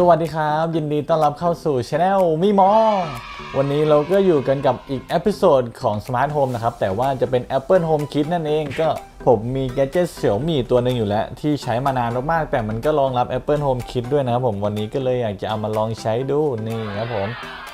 สวัสดีครับ ยินดีต้อนรับเข้าสู่ช anel มีมอ วันนี้เราก็อยู่กันกับอีกเอพิโซดของ Smart Home นะครับ แต่ว่าจะเป็น Apple Home Kit นั่นเองก็ ผมมีแกจ g e t เสี่ยวมี่ตัวหนึ่งอยู่แล้ว ที่ใช้มานานมากๆแต่มันก็รองรับ Apple Home Kit ด้วยนะครับผมวันนี้ก็เลยอยากจะเอามาลองใช้ดูนี่ครับผม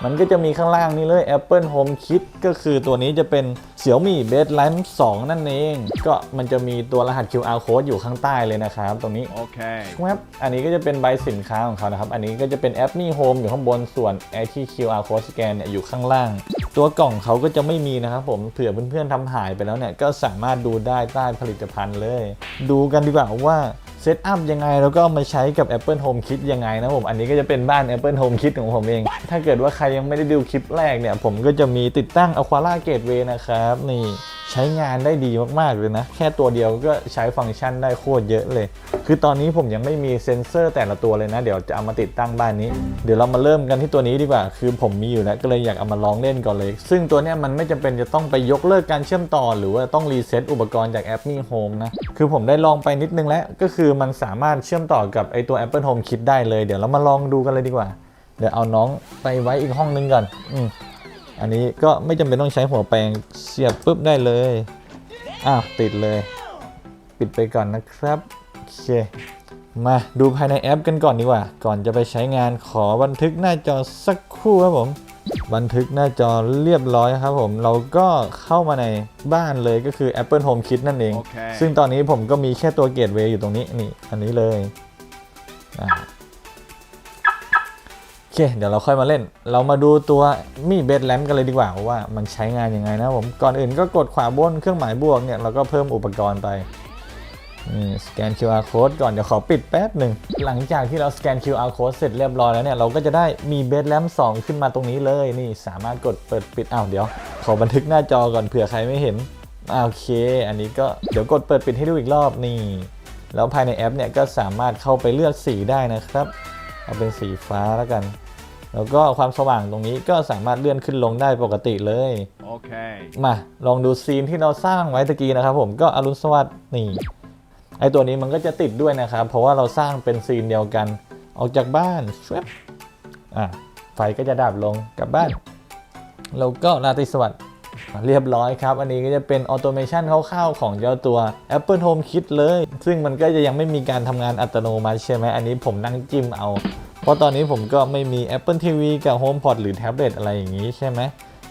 มันก็จะมีข้างล่างนี้เลย Apple Home Kit ก็คือตัวนี้จะเป็น Xiaomi Base Lamp 2นั่นเอง ก็มันจะมีตัวรหัส QR Code อยู่ข้างใต้เลยนะครับ ตรงนี้ Okay. แวบอันนี้ก็จะเป็นใบสินค้าของเขานะครับ อันนี้ก็จะเป็นแอปมี่โฮมอยู่ข้างบนส่วนไอที่ QR code scan เนี่ยอยู่ข้างล่าง ตัวกล่องเขาก็จะไม่มีนะครับผมเผื่อเพื่อนๆทำหายไปแล้วเนี่ยก็สามารถดูได้ใต้ผลิตภัณฑ์เลย ดูกันดีกว่าว่าเซตอัพยังไงแล้วก็มาใช้กับ Apple Home Kit ยังไงนะผมอันนี้ก็จะเป็นบ้าน Apple Home Kit ของผมเอง ถ้าเกิดว่าใครยังไม่ได้ดูคลิปแรกเนี่ย ผมก็จะมีติดตั้ง Aquara Gateway นะครับนี่ ใช้งานได้ดีมากๆเลยนะ แค่ตัวเดียวก็ใช้ฟังก์ชันได้โคตรเยอะเลย คือตอนนี้ผมยังไม่มีเซ็นเซอร์แต่ละตัวเลยนะ เดี๋ยวจะเอามาติดตั้งบ้านนี้ เดี๋ยวเรามาเริ่มกันที่ตัวนี้ดีกว่า คือผมมีอยู่แล้วก็เลยอยากเอามาลองเล่นก่อนเลย ซึ่งตัวเนี้ยมันไม่จำเป็นจะต้องไปยกเลิกการเชื่อมต่อ หรือว่าต้องรีเซ็ตอุปกรณ์จากแอปมี่โฮมนะ คือผมได้ลองไปนิดนึงแล้ว ก็คือมันสามารถเชื่อมต่อกับไอตัว Apple Home Kit ได้เลย เดี๋ยวเรามาลองดูกันเลยดีกว่า เดี๋ยวเอาน้องไปไว้อีกห้องนึงก่อน อืม อันนี้ก็ไม่จำเป็นต้องใช้หัวแปรงเสียบปุ๊บได้เลย อ้าว ติดเลย ปิดไปก่อนนะครับ โอเค มาดูภายในแอปกันก่อนดีกว่า ก่อนจะไปใช้งานขอบันทึกหน้าจอสักครู่ครับผม บันทึกหน้าจอเรียบร้อยครับผม เราก็เข้ามาในบ้านเลยก็คือ Apple Home Kit นั่นเองโอเคซึ่งตอนนี้ผมก็มีแค่ตัวเกตเวย์อยู่ตรงนี้นี่ อันนี้เลยอ่า โอเคเดี๋ยวเราค่อยมาเล่น เรามาดูตัวมีเบสแลมกันเลยดีกว่าว่ามันใช้งานยังไงนะผมก่อนอื่นก็กดขวาบนเครื่องหมายบวกเนี่ยเราก็เพิ่มอุปกรณ์ไปนี่สแกน QR code ก่อนเดี๋ยวขอปิดแป๊บหนึ่งหลังจากที่เราสแกน QR code เสร็จเรียบร้อยแล้วเนี่ยเราก็จะได้มีเบสแลม2ขึ้นมาตรงนี้เลยนี่สามารถกดเปิดปิดอ้าวเดี๋ยว ขอบันทึกหน้าจอก่อนเผื่อใครไม่เห็นโอเค อันนี้ก็เดี๋ยวกดเปิดปิดให้ดูอีกรอบนี่แล้วภายในแอปเนี่ยก็สามารถเข้าไปเลือกสีได้นะครับ เอาเป็นสีฟ้าแล้วกัน แล้วก็ความสว่างตรงนี้ก็สามารถเลื่อนขึ้นลงได้ปกติเลย Okay. มาลองดูซีนที่เราสร้างไว้ตะกี้นะครับผมก็อรุณสวัสดิ์นี่ไอตัวนี้มันก็จะติดด้วยนะครับ เพราะว่าเราสร้างเป็นซีนเดียวกัน ออกจากบ้านชวบอะไฟก็จะดับลงกลับบ้านแล้วก็ราตรีสวัสดิ์ เรียบร้อยครับ อันนี้ก็จะเป็นออโตเมชันคร่าวๆของเจ้าตัว Apple Home Kit เลย ซึ่งมันก็จะยังไม่มีการทำงานอัตโนมัติใช่ไหมอันนี้ผมนั่งจิ้มเอา เพราะตอนนี้ผมก็ไม่มี Apple TV กับ HomePod หรือแท็บเล็ตอะไรอย่างนี้ใช่ไหม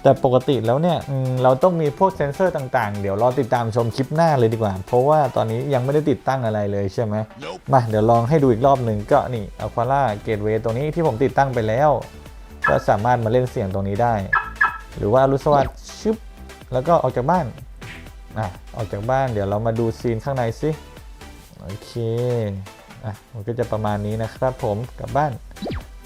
แต่ปกติแล้วเนี่ยอืมเราต้องมีพวกเซ็นเซอร์ต่างๆ เดี๋ยวรอติดตามชมคลิปหน้าเลยดีกว่า เพราะว่าตอนนี้ยังไม่ได้ติดตั้งอะไรเลยใช่ไหมมาเดี๋ยวลองให้ดูอีกรอบหนึ่งก็นี่ Aquara Gateway ตรงนี้ที่ผมติดตั้งไปแล้ว ก็สามารถมาเล่นเสียงตรงนี้ได้ หรือว่าอรุณสวัสดิ์ชึบแล้วก็ออกจากบ้านอะออกจากบ้านเดี๋ยวเรามาดูซีนข้างในสิโอเคอะมันก็จะประมาณนี้นะครับผมกลับบ้าน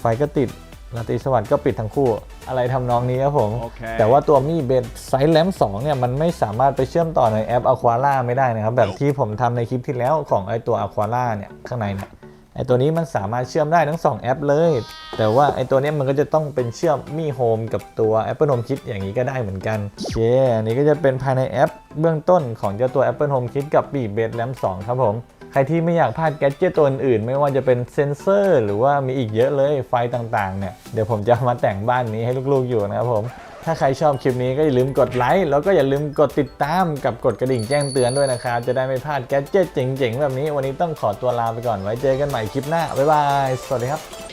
ไฟก็ติดราตรีสวัสดิ์ก็ปิดทั้งคู่อะไรทำนองนี้ครับผมโอเคแต่ว่าตัวมีเบนไซส์แลม2เนี่ยมันไม่สามารถไปเชื่อมต่อในแอป Aquara ไม่ได้นะครับ แบบที่ผมทำในคลิปที่แล้วของไอตัว Aquara เนี่ยข้างในเนี่ยไอตัวนี้มันสามารถเชื่อมได้ทั้ง 2 แอปเลย แต่ว่าไอตัวนี้มันก็จะต้องเป็นเชื่อมมี่โฮมกับตัว Apple Home Kit อย่างนี้ก็ได้เหมือนกันโอเคอันนี้ก็จะเป็นภายในแอป เบื้องต้นของเจ้าตัว Apple Home Kit กับปีเบสแลม2ครับผม ใครที่ไม่อยากพลาดแกจิตตัวอื่นๆ ไม่ว่าจะเป็นเซนเซอร์ หรือว่ามีอีกเยอะเลยไฟต่างๆเนี่ยเดี๋ยวผมจะมาแต่งบ้านนี้ให้ลูกๆอยู่นะครับผมถ้าใครชอบคลิปนี้ก็อย่าลืมกดไลค์แล้วก็อย่าลืมกดติดตามกับกดกระดิ่งแจ้งเตือนด้วยนะครับจะได้ไม่พลาดแกจิตเจ๋งๆ แบบนี้ วันนี้ต้องขอตัวลาไปก่อนไว้เจอกันใหม่คลิปหน้าบ๊ายบายสวัสดีครับ